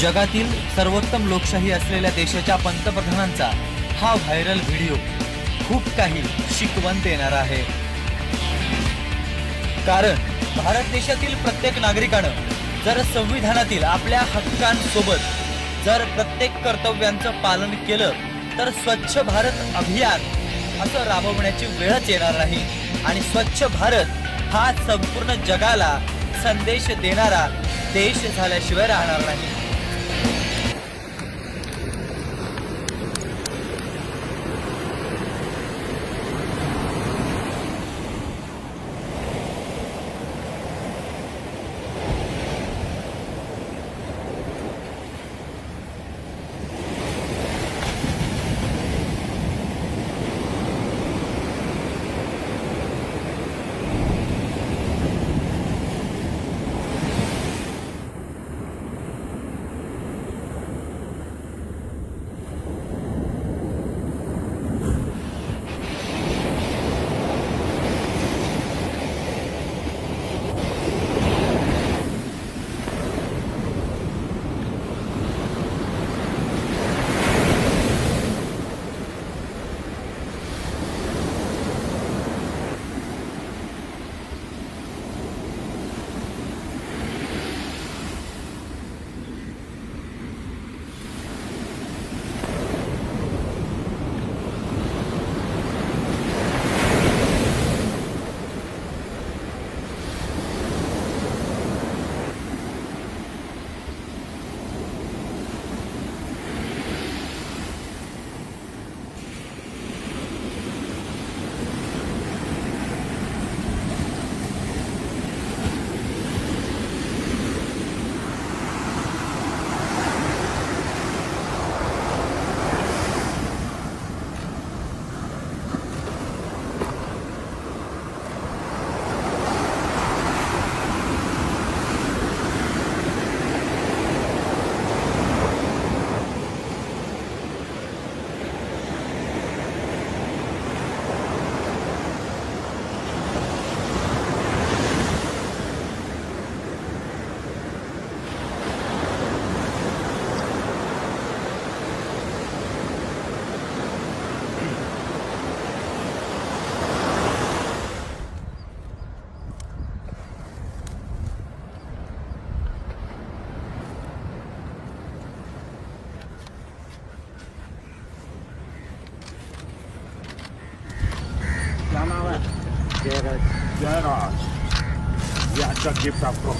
जगातील सर्वोत्तम लोकशाही असलेल्या देशाच्या पंतप्रधानांचा हा व्हायरल व्हिडिओ खूप काही शिकवण देणार आहे. कारण भारत देशातील प्रत्येक नागरिकानं जर संविधानातील आपल्या हक्कांसोबत जर प्रत्येक कर्तव्यांचं पालन केलं तर स्वच्छ भारत अभियान असं राबवण्याची वेळच येणार नाही. आणि स्वच्छ भारत हा संपूर्ण जगाला संदेश देणारा देश झाल्याशिवाय राहणार नाही. जय राज जय राज ये अच्छा गिफ्ट आपको